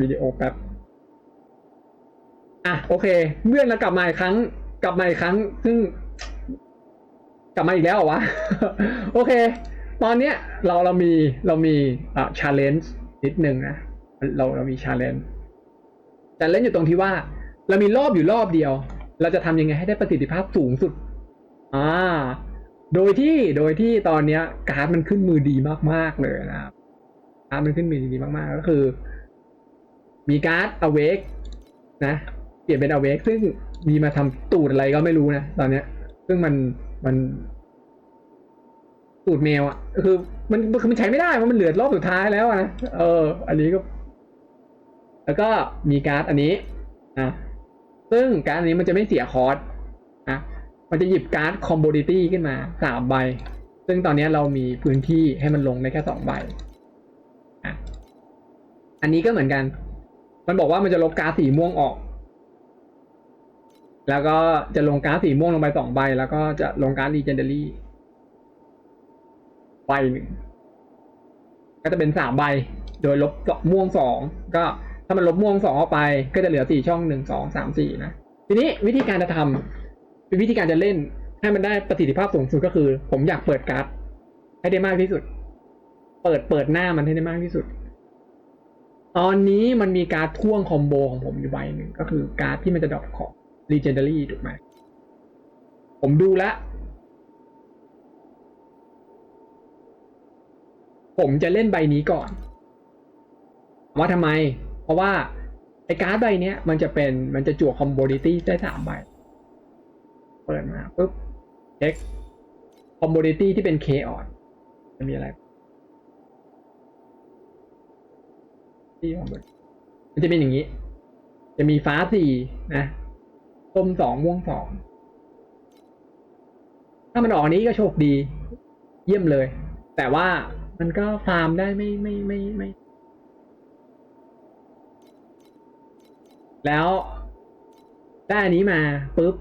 วิดีโอแป๊บ อะโอเค เมื่อนเรากลับมาอีกครั้ง กลับมาอีกครั้ง ซึ่ง กลับมาอีกแล้วเหรอวะ โอเค ตอนเนี้ยเราเรามีเรามีอ่าชาเลนจ์นิดนึงนะ เราเรามีชาเลนจ์แต่เล่นอยู่ตรงที่ว่า เรามีรอบอยู่รอบเดียว เราจะทำยังไงให้ได้ประสิทธิภาพสูงสุด อ่า โดยที่โดยที่ตอนเนี้ยการ์ดมันขึ้นมือดีมากๆเลยนะครับการ์ดมันขึ้นมือดีมากๆ ก็คือ มีการ์ด awake นะเปลี่ยนเป็น awake ซึ่งมีมาทำตูดอะไรก็ไม่รู้นะตอนเนี้ย ซึ่งมันมัน ตูดแมวอะคือ มันคือมันใช้ไม่ได้เพราะมันเหลือรอบสุดท้ายแล้วนะเออ อันนี้ก็ แล้วก็มีการ์ดอันนี้นะซึ่งการ์ดอันนี้มันจะไม่เสียคอร์สนะมันจะหยิบการ์ดคอมโบดิตี้ขึ้นมาสามใบ ซึ่งตอนนี้เรามีพื้นที่ให้มันลงได้แค่สองใบอะอันนี้ก็เหมือนกัน มันบอกว่ามันจะลบการ์ดสีม่วงออก แล้วก็จะลงการ์ดสีม่วงลงไปสองใบ แล้วก็จะลงการ์ด legendary ใบหนึ่งก็จะเป็นสามใบ โดยลบม่วงสองก็ถ้ามันลบม่วงสองออกไป ก็จะเหลือสี่ช่องหนึ่งสองสามสี่นะ ทีนี้วิธีการจะทำเป็นวิธีการจะเล่น ให้มันได้ประสิทธิภาพสูงสุดก็คือ ผมอยากเปิดการ์ดให้ได้มากที่สุด เปิดเปิดหน้ามันให้ได้มากที่สุด ตอนนี้มันมีการ์ดพ่วงคอมโบของผมอยู่ใบหนึ่งก็คือการที่มันจะดรอปของ legendary ถูกไหม ผมดูแล้ว ผมจะเล่นใบนี้ก่อน ว่าทำไม เพราะว่าไอ้การ์ดใบนี้มันจะเป็นมันจะจั่วคอมโบดิตี้ได้สามใบ เปิดมาปุ๊บเช็คคอมโบดิตี้ที่เป็นเคออดจะมีอะไร ที่ของมันมันจะเป็นอย่างนี้ จะมีฟ้าสี่นะส้มสองม่วงสองถ้ามันออกนนี้ก็โชคดี เยี่ยมเลย แต่ว่ามันก็ฟาร์มได้ไม่ไม่ไม่ไม่ แล้วได้อันนี้มาปุ๊บ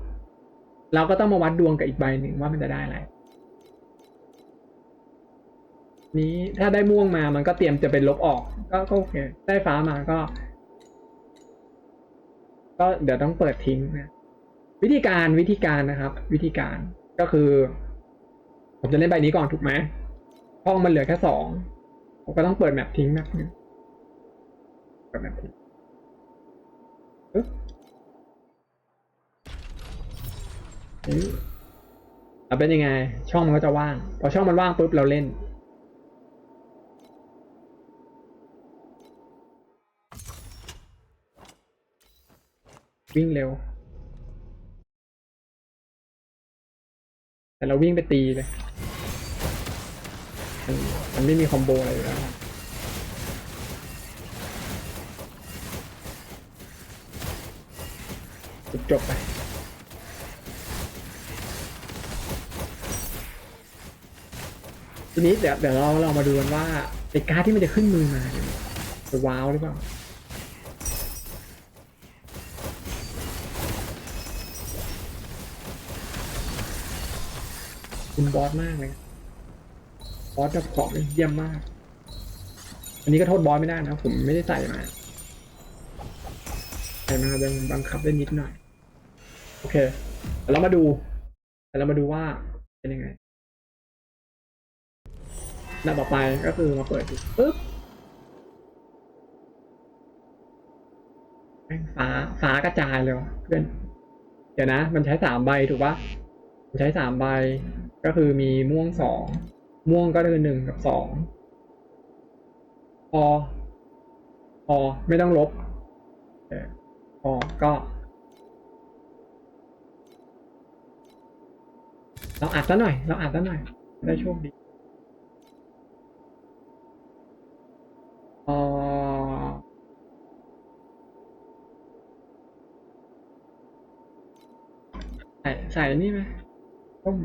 เราก็ต้องมาวัดดวงกับอีกใบหนึ่งว่ามันจะได้อะไร นี้ถ้าได้ม่วงมามันก็เตรียมจะเป็นลบออก ก็โอเคได้ฟ้ามาก็ ก็เดี๋ยวต้องเปิดทิ้งนะวิธีการวิธีการนะครับ วิธีการก็คือ ผมจะเล่นใบนี้ก่อนถูกไหมห้องมันเหลือแค่สองผมก็ต้องเปิดแมปทิ้งแมปนึงเปิดแมปทิ้งปึ๊บนี่เอาเป็นยังไง ช่องมันก็จะว่าง พอช่องมันว่างปุ๊บเราเล่น วิ่งเร็ว แต่เราวิ่งไปตีเลย มันมันไม่มีคอมโบอะไรอยู่แล้วจบจบไปทีนี้เดี๋ยวเดี๋ยวเราเรามาดูกันว่าไอ้การ์ดที่มันจะขึ้นมือมาเนี่ยจะว้าวหรือเปล่า คุณบอสมากเลยบอสกับของเยี่ยมมาก อันนี้ก็โทษบอสไม่ได้นะ ผมไม่ได้ใส่มาใส่มายังบังคับได้นิดหน่อย โอเคแต่เรามาดูแต่เรามาดูว่าเป็นยังไงหน้าต่อไปก็คือมาเปิดดูปึ๊บแม่งฟ้าฟ้ากระจายเลยวะเพื่อน เดี๋ยวนะ มันใช้สามใบถูกปะมันใช้สามใบ ก็คือมีม่วงสองม่วงก็คือหนึ่งกับสองพอพอไม่ต้องลบเออพอก็เราอัดซะหน่อย เราอัดซะหน่อย ได้โชคดีใส่ใส่นี่ไหมต้ม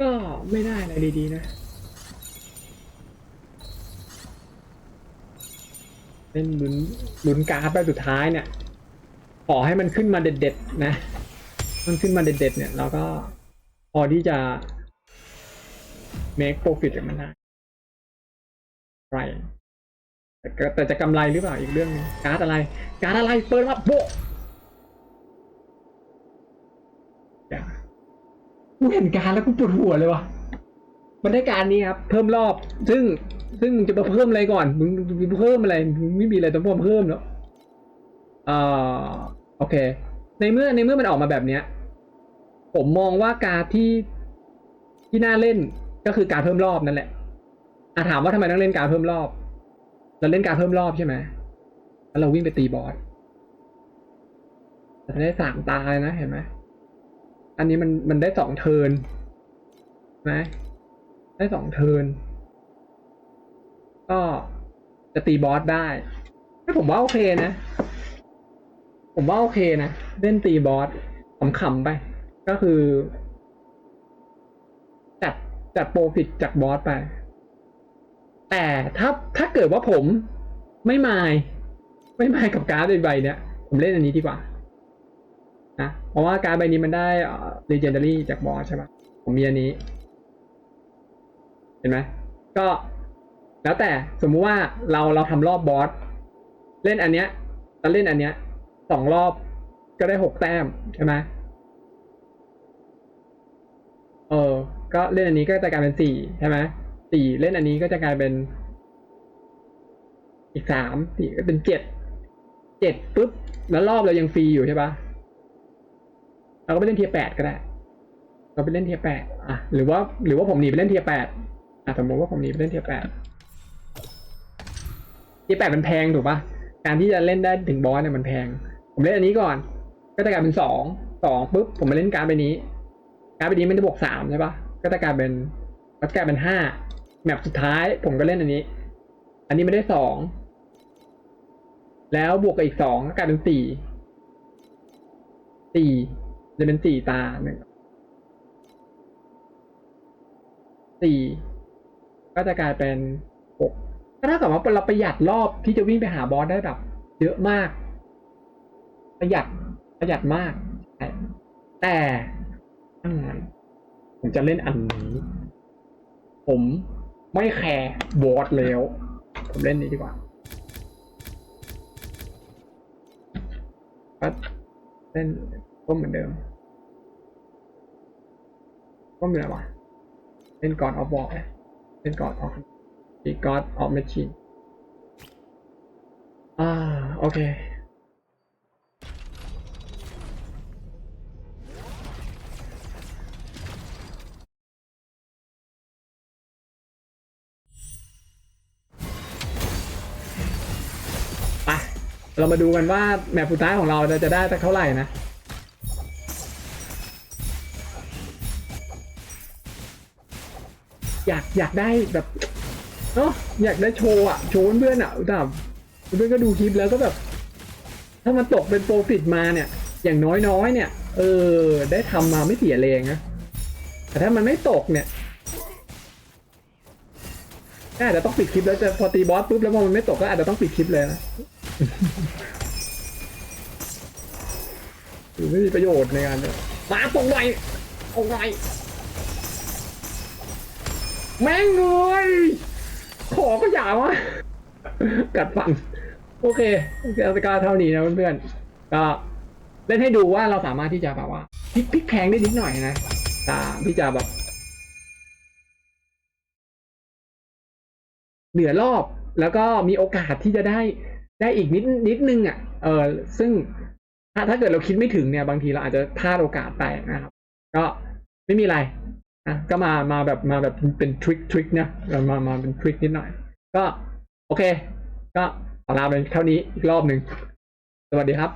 ก็ไม่ได้อะไรดีๆนะเล่นลุ้นลุนการ์ดไปสุดท้ายเนี่ย ขอให้มันขึ้นมาเด็ดๆนะ มันขึ้นมาเด็ดๆเนี่ยเราก็พอที่จะ make profit กับมันได้ไรแต่จะกำไรหรือเปล่าอีกเรื่องหนึงการ์ดอะไร การ์ดอะไร เปิดมาโบะอย่า กูเห็นการแล้วกูปวดหัวเลยวะมันได้การนี้ครับ เพิ่มรอบ ซึ่งซึ่งมึงจะมาเพิ่มอะไรก่อน มึงมึงเพิ่มอะไรมึงไม่มีอะไรต้องเพิ่มเพิ่มแล้วอ่าโอเค ในเมื่อในเมื่อมันออกมาแบบเนี้ย ผมมองว่าการที่ที่น่าเล่นก็คือการเพิ่มรอบนั่นแหละอะถามว่าทำไมต้องเล่นการเพิ่มรอบ เราเล่นการเพิ่มรอบใช่ไหมแล้วเราวิ่งไปตีบอสจะได้สามตาเลยนะเห็นไหม อันนี้มันมันได้สองเทิร์นนะ ได้สองเทิร์นก็จะตีบอสได้ให้ผมว่าโอเคนะ ผมว่าโอเคนะ เล่นตีบอสขำๆไป ก็คือ จัดจัดโปรฟิตจากบอสไป แต่ถ้าถ้าเกิดว่าผมไม่มาย ไม่มายกับการ์ดใบเนี้ย ผมเล่นอันนี้ดีกว่า นะเพราะว่าการใบนี้มันได้เอ่อ legendary จากบอสใช่ปะผมมีอันนี้ เห็นไหมก็แล้วแต่สมมุติว่าเราเราทำรอบบอสเล่นอันเนี้ยแล้วเล่นอันเนี้ยสองรอบก็ได้หกแต้มใช่ไหมเออ ก็เล่นอันนี้ก็จะกลายเป็นสี่ใช่ไหมสี่เล่นอันนี้ก็จะกลายเป็น อีกสามสี่ก็เป็นเจ็ดเจ็ดปุ๊บแล้วรอบเรายังฟรีอยู่ใช่ปะ เราก็ไปเล่นเทียแปดก็ได้ เราไปเล่นเทียแปดอะหรือว่าหรือว่าผมหนีไปเล่นเทียแปดอะสมมติว่าผมหนีไปเล่นเทียแปดเทียแปดมันแพงถูกปะการที่จะเล่นได้ถึงบอสเนี่ยมันแพง ผมเล่นอันนี้ก่อน ก็จะกลายเป็นสองสองปุ๊บผมมาเล่นการ์ดใบนี้ การ์ดใบนี้มันจะบวกสามใช่ปะก็จะกลายเป็นก็จะกลายเป็นห้าแมปสุดท้ายผมก็เล่นอันนี้ อันนี้ไม่ได้สองแล้วบวกกับอีกสองก็กลายเป็นสี่สี่ จะเป็นสี่ตาหนึ่งสี่ก็จะกลายเป็นหกก็เท่ากับว่าเราประหยัดรอบที่จะวิ่งไปหาบอสได้แบบ เยอะมาก ประหยัดประหยัดมากใช่แต่ถ้างั้นผมจะเล่นอันนี้ ผมไม่แคร์บอสแล้ว ผมเล่นนี้ดีกว่าก็เล่น ก็เหมือนเดิมก็เหมือนวะเล่นก่อนออฟบอลเล่นก่อนออฟอีกอดออฟแมชชีนอ่าโอเคไปเรามาดูกันว่าแมปสุดท้ายของเราเราจะได้สักเท่าไหร่นะ อยากอยากได้แบบเนาะอยากได้โชว์อะโชว์เพื่อนอะแบบเพื่อนก็ดูคลิปแล้วก็แบบ ถ้ามันตกเป็นโปรฟิตมาเนี่ย อย่างน้อยๆเนี่ย เออ ได้ทำมาไม่เสียแรงนะแต่ถ้ามันไม่ตกเนี่ยก็อาจจะต้องปิดคลิปแล้วจะพอตีบอสปุ๊บแล้วพอมันไม่ตกก็อาจจะต้องปิดคลิปเลยนะหรือไม่มีประโยชน์ในการเนี่ยมาตรงไหนตรงไหน แม่งเลยขอก็อย่าวะกัดฟันโอเคอเคเอาสกาเท่านี้นะเพื่อนๆก็เล่นให้ดูว่าเราสามารถที่จะแบบว่าพลิกพลิกแพงได้นิดหน่อยนะตามที่จะแบบเหลือรอบแล้วก็มีโอกาสที่จะได้ได้อีกนิดนิดนึงอะ เออซึ่งถ้าถ้าเกิดเราคิดไม่ถึงเนี่ย บางทีเราอาจจะพลาดโอกาสไปนะครับ ก็ไม่มีอะไร นะก็มามาแบบมาแบบเป็นทริคทริคนะมามาเป็นทริคนิดหน่อย ก็ โอเค ก็ขอลาไปเท่านี้อีกรอบหนึ่งสวัสดีครับ